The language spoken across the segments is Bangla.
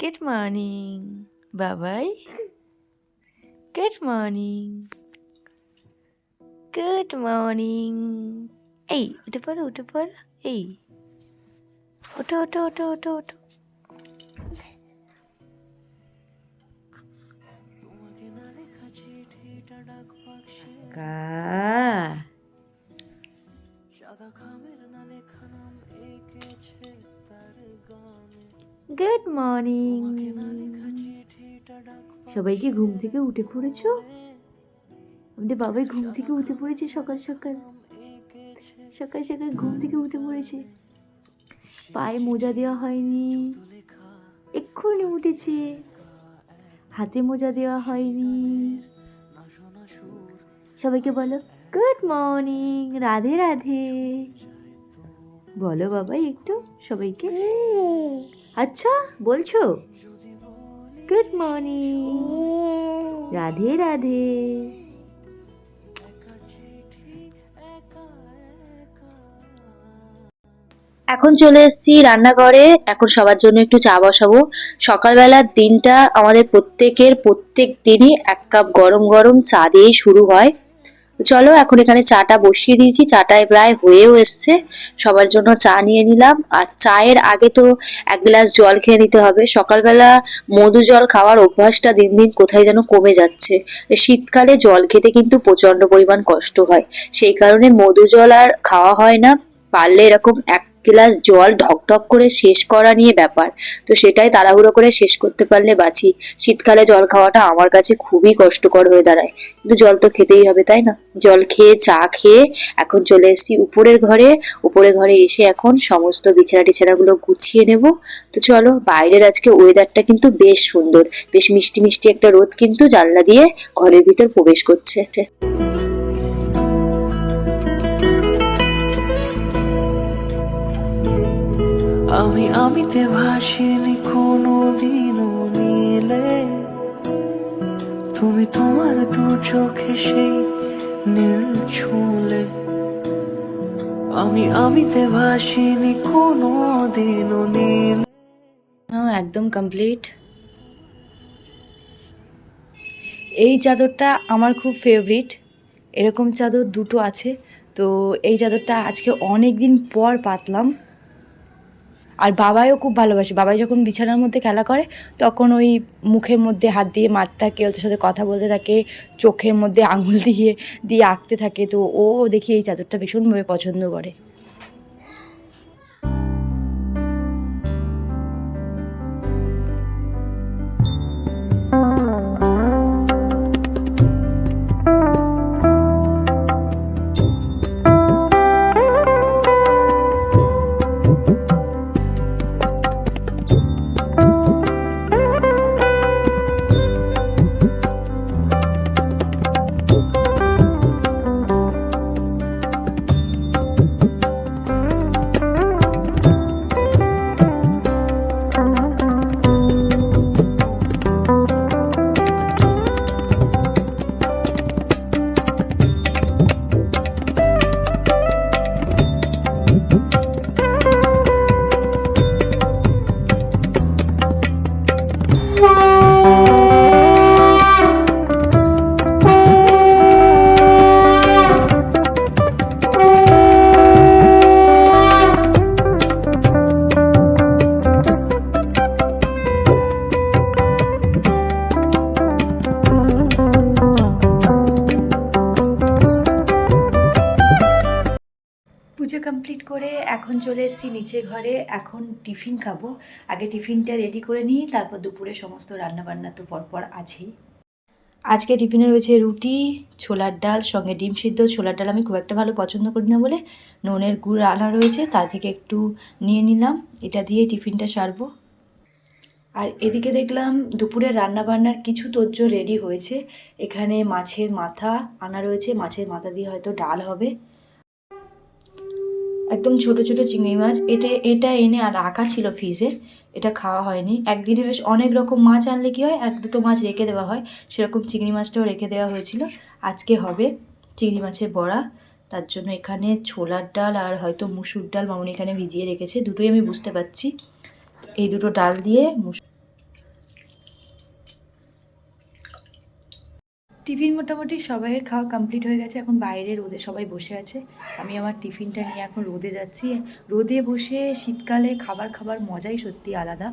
Good morning, Babai good morning good morning এই উঠে পড়ো উঠে পড়ো এই ওঠো ওঠো ওঠো ওঠো ওঠো কা গুড মর্নিং। সবাইকে ঘুম থেকে উঠে পড়েছো? আমাদের বাবাই ঘুম থেকে উঠে পড়েছে সকাল সকাল। সকাল সকাল ঘুম থেকে উঠে পড়েছে। পায়ে মোজা দেওয়া হয়নি। এক্ষুনি উঠেছে। হাতে মোজা দেওয়া হয়নি। সবাইকে বলো, গুড মর্নিং, রাধে রাধে। বলো বাবাই একটু সবাইকে। আচ্ছা বলছো? Good morning Radhe Radhe. এখন চলে এসেছি রান্নাঘরে। এখন সবার জন্য একটু চা বসাবো। সকালবেলার দিনটা আমাদের প্রত্যেকের প্রত্যেক দিনই এক কাপ গরম গরম চা দিয়েই শুরু হয়। চলো, এখন এখানে চাটা বসিয়ে দিয়েছি। চাটায় প্রায় হয়েও এসছে। সবার জন্য চা নিয়ে নিলাম। আর চায়ের আগে তো এক গ্লাস জল খেয়ে নিতে হবে। সকালবেলা মধু জল খাওয়ার অভ্যাসটা দিন দিন কোথায় যেন কমে যাচ্ছে। শীতকালে জল খেতে কিন্তু প্রচণ্ড পরিমাণ কষ্ট হয়। সেই কারণে মধু জল আর খাওয়া হয় না। পারলে এরকম এক গ্লাস জল ঢকঢক করে শেষ করা নিয়ে ব্যাপার। তো সেটাই তাড়াহুড়ো করে শেষ করতে পারলে বাঁচি। শীতকালে জল খাওয়াটা আমার কাছে খুবই কষ্টকর হয়ে দাঁড়ায়। কিন্তু জল তো খেতেই হবে, তাই না? জল খেয়ে, চা খেয়ে এখন চলে এসেছি উপরের ঘরে। উপরের ঘরে এসে এখন সমস্ত বিছানা টিছানাগুলো গুছিয়ে নেব। তো চলো, বাইরের আজকে ওয়েদারটা কিন্তু বেশ সুন্দর। বেশ মিষ্টি মিষ্টি একটা রোদ কিন্তু জানলা দিয়ে ঘরের ভিতর প্রবেশ করছে। আমি আমিতে ভাসিনি কোনো দিনও নীলে। তুমি তোমার দু চোখে সেই নীল ছুঁলে। আমি আমিতে ভাসিনি কোনো দিনও নীল একদম কমপ্লিট এই চাদরটা আমার খুব ফেভারিট এরকম চাদর দুটো আছে, তো এই চাদরটা আজকে অনেক দিন পর পাতলাম। আর বাবাইও খুব ভালোবাসে। বাবাই যখন বিছানার মধ্যে খেলা করে, তখন ওই মুখের মধ্যে হাত দিয়ে মারতে থাকে, ওদের সাথে কথা বলতে থাকে, চোখের মধ্যে আঙুল দিয়ে দিয়ে আঁকতে থাকে। তো ও দেখি এই চাদরটা ভীষণভাবে পছন্দ করে। কমপ্লিট করে এখন চলে এসেছি নিচে ঘরে। এখন টিফিন খাব। আগে টিফিনটা রেডি করে নিই, তারপর দুপুরে সমস্ত রান্নাবান্না তো পরপর আছেই। আজকে টিফিনে রয়েছে রুটি, ছোলার ডাল, সঙ্গে ডিম সিদ্ধ। ছোলার ডাল আমি খুব একটা ভালো পছন্দ করি না বলে নুনের গুড় আনা রয়েছে তা থেকে একটু নিয়ে নিলাম। এটা দিয়ে টিফিনটা সারবো। আর এদিকে দেখলাম দুপুরের রান্নাবান্নার কিছু তোজ্জ রেডি হয়েছে। এখানে মাছের মাথা আনা রয়েছে। মাছের মাথা দিয়ে হয়তো ডাল হবে। একদম ছোট ছোট চিংড়ি মাছ। এটা এটা এনে আর রাখা ছিল ফ্রিজে এটা খাওয়া হয়নি। একদিনে বেশ অনেক রকম মাছ আনলে কি হয়, এক দুটো মাছ রেখে দেওয়া হয়। সেরকম চিংড়ি মাছটাও রেখে দেওয়া হয়েছিল। আজকে হবে চিংড়ি মাছের বড়া। তার জন্য এখানে ছোলার ডাল আর হয়তো মুসুর ডাল মামুনি এখানে ভিজিয়ে রেখেছে। দুটোই আমি বুঝতে পারছি। এই দুটো ডাল দিয়ে মুসুর টিফিন মোটামুটি সবাইয়ের খাওয়া কমপ্লিট হয়ে গেছে, এখন বাইরে রোদে সবাই বসে আছে। আমি আমার টিফিনটা নিয়ে এখন রোদে যাচ্ছি। রোদে বসে শীতকালে খাবার খাবার মজাই সত্যি আলাদা।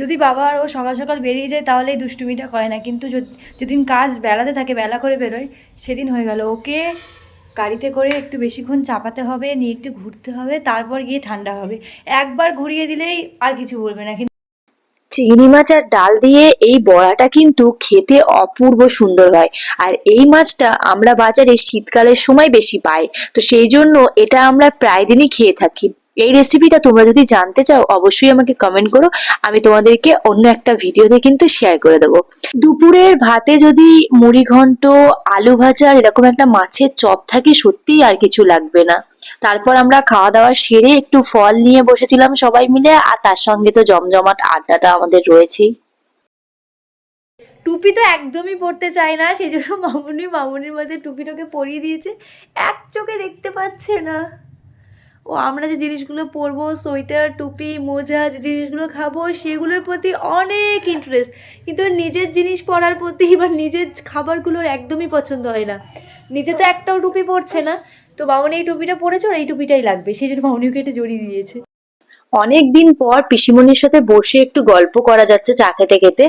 যদি বাবা ও সকাল সকাল বেরিয়ে যায়, তাহলে এই দুষ্টুমিটা করে না। কিন্তু যেদিন কাজ বেলাতে থাকে, বেলা করে বেরোয়, সেদিন হয়ে গেল। ওকে গাড়িতে করে একটু বেশিক্ষণ চাপাতে হবে, নিয়ে একটু ঘুরতে হবে, তারপর গিয়ে ঠান্ডা হবে। একবার ঘুরিয়ে দিলেই আর কিছু বলবে না। কিন্তু চিংড়ি মাছ আর ডাল দিয়ে এই বড়াটা কিন্তু খেতে অপূর্ব সুন্দর হয়। আর এই মাছটা আমরা বাজারে শীতকালের সময় বেশি পাই। তো সেই জন্য এটা আমরা প্রায় দিনই খেয়ে থাকি। এই রেসিপিটা তোমরা যদি জানতে চাও, অবশ্যই আমাকে কমেন্ট করো। আমি তোমাদেরকে অন্য একটা ভিডিওতে কিন্তু শেয়ার করে দেবো। দুপুরের ভাতে যদি মুড়ি ঘন্ট, আলু ভাজা, এরকম একটা মাছের চপ থাকে, সত্যিই আর কিছু লাগবে না। তারপর আমরা খাওয়া দাওয়া সেরে একটু ফল নিয়ে বসেছিলাম সবাই মিলে, আর তার সঙ্গে তো জমজমাট আড্ডাটা আমাদের রয়েছেই। টুপি তো একদমই পরতে চায় না, সেই জন্য মামুনি, মামুনির মধ্যে টুপিটাকে পরিয়ে দিয়েছে। এক চোখে দেখতে পাচ্ছে না। ও আমরা যে জিনিসগুলো পরবো, সোয়েটার, টুপি, মোজা, যে জিনিসগুলো খাব, সেগুলোর প্রতি অনেক ইন্টারেস্ট কিন্তু নিজের জিনিস পরার প্রতি বা নিজের খাবারগুলোর একদমই পছন্দ হয় না। নিজে তো একটাও টুপি পরছে না। তো মামুনি এই টুপিটা পরেছে ওর এই টুপিটাই লাগবে। সেই জন্য মামুনি ওকে এটা জড়িয়ে দিয়েছে। অনেক দিন পর পিসিমণির সাথে বসে একটু গল্প করা যাচ্ছে চা খেতে খেতে।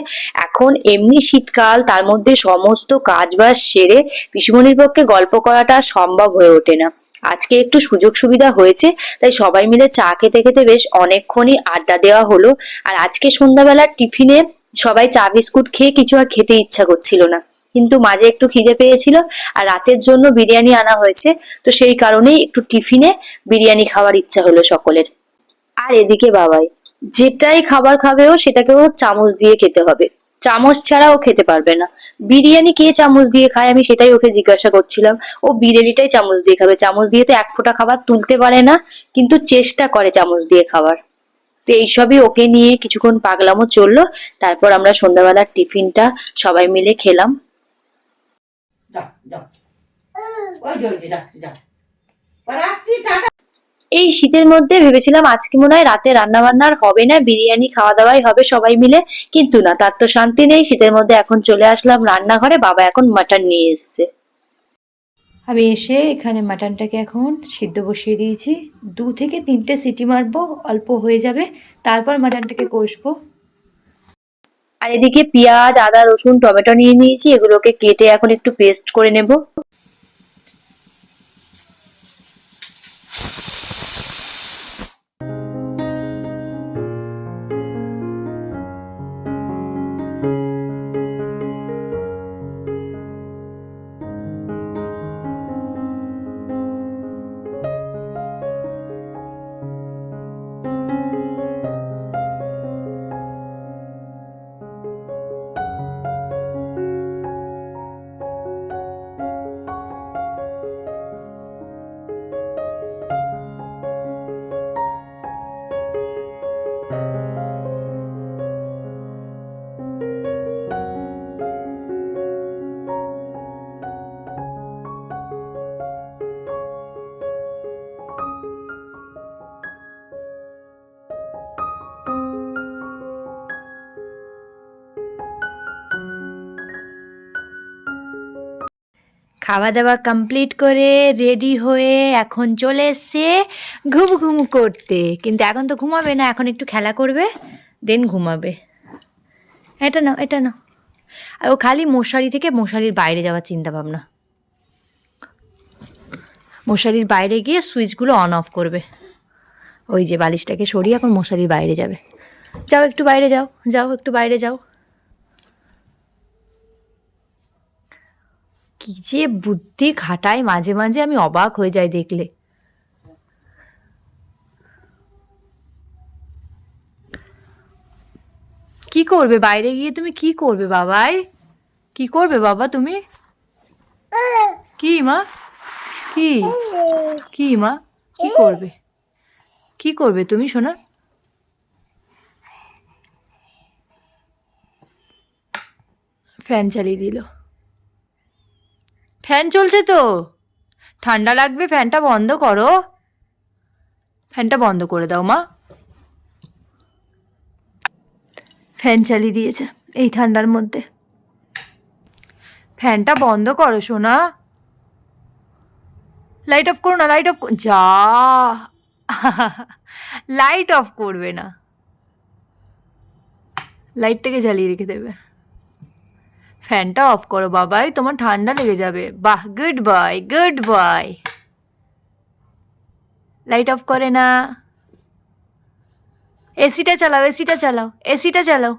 এখন এমনি শীতকাল, তার মধ্যে সমস্ত কাজ বাজ সেরে পিসিমণির পক্ষে গল্প করাটা সম্ভব হয়ে ওঠে না। আজকে একটু সুযোগ সুবিধা হয়েছে, তাই সবাই মিলে চা খেতে খেতে বেশ অনেকক্ষণই আড্ডা দেওয়া হলো। আর আজকে সন্ধ্যাবেলার টিফিনে সবাই চা বিস্কুট খেয়ে কিছু আর খেতে ইচ্ছা করছিল না। কিন্তু মাঝে একটু খিদে পেয়েছিল আর রাতের জন্য বিরিয়ানি আনা হয়েছে, তো সেই কারণেই একটু টিফিনে বিরিয়ানি খাওয়ার ইচ্ছা হলো সকলের। আর এদিকে বাবাই, যেটাই খাবার খাবেও সেটাকেও চামচ দিয়ে খেতে হবে। চামচ ছাড়া ও খেতে পারবে না। বিরিয়ানি কে চামচ দিয়ে খায়? আমি সেটাই ওকে জিজ্ঞাসা করছিলাম। ও বিরিয়ানিটাই চামচ দিয়ে খাবে। চামচ দিয়ে তো এক ফোঁটা খাবার তুলতে পারে না, কিন্তু চেষ্টা করে চামচ দিয়ে খাবার তো এইসবই ওকে নিয়ে কিছুক্ষণ পাগলামো চলল। তারপর আমরা সন্ধ্যাবেলার টিফিনটা সবাই মিলে খেলাম। যাও যাও। ওই যে ওই যে, ডাকছি, যাও। আসছি, টাটা। এই শীতের মধ্যে ভেবেছিলাম আজকে মনে হয় রাতে রান্না বান্নার হবে না বিরিয়ানি খাওয়া দাওয়াই হবে সবাই মিলে। কিন্তু না তার তো শান্তি নেই শীতের মধ্যে এখন চলে আসলাম রান্নাঘরে বাবা এখন মাটন নিয়ে এসছে। আমি এসে এখানে মাটনটাকে এখন সিদ্ধ বসিয়ে দিয়েছি। দু থেকে তিনটে সিটি মারবো অল্প হয়ে যাবে তারপর মাটনটাকে কষবো। আর এদিকে পেঁয়াজ আদা রসুন টমেটো নিয়ে নিয়েছি এগুলোকে কেটে এখন একটু পেস্ট করে নেব। খাওয়া দাওয়া কমপ্লিট করে রেডি হয়ে এখন চলে এসছে ঘুম ঘুম করতে। কিন্তু এখন তো ঘুমাবে না, এখন একটু খেলা করবে দেন ঘুমাবে। এটা নাও এটা নাও। আর ও খালি মশারি থেকে মশারির বাইরে যাওয়ার চিন্তা ভাবনা মশারির বাইরে গিয়ে সুইচগুলো অন অফ করবে। ওই যে বালিশটাকে সরিয়ে এখন মশারির বাইরে যাবে। যাও একটু বাইরে যাও যাও একটু বাইরে যাও। কি যে বুদ্ধি খাটায় মাঝে মাঝে আমি অবাক হয়ে যাই দেখলে। কি করবে? বাইরে গিয়ে তুমি কি করবে বাবাই? কি করবে বাবা তুমি? কি মা? কি? কি মা? কি করবে? কি করবে তুমি শোনা। ফ্যান চালিয়ে দিল। ফ্যান চলছে তো। ঠান্ডা লাগবে, ফ্যানটা বন্ধ করো। ফ্যানটা বন্ধ করে দাও মা। ফ্যান চালিয়ে দিয়েছে এই ঠান্ডার মধ্যে। ফ্যানটা বন্ধ করো, সোনা। লাইট অফ করো না লাইট অফ যা। লাইট অফ করবে না। লাইটটাকে জ্বালিয়ে রেখে দেবে। ফ্যানটা অফ করো বাবাই, তোমার ঠান্ডা লেগে যাবে। বাহ good bye good bye light off করে না। এসিটা চালাও এসিটা চালাও এসিটা চালাও।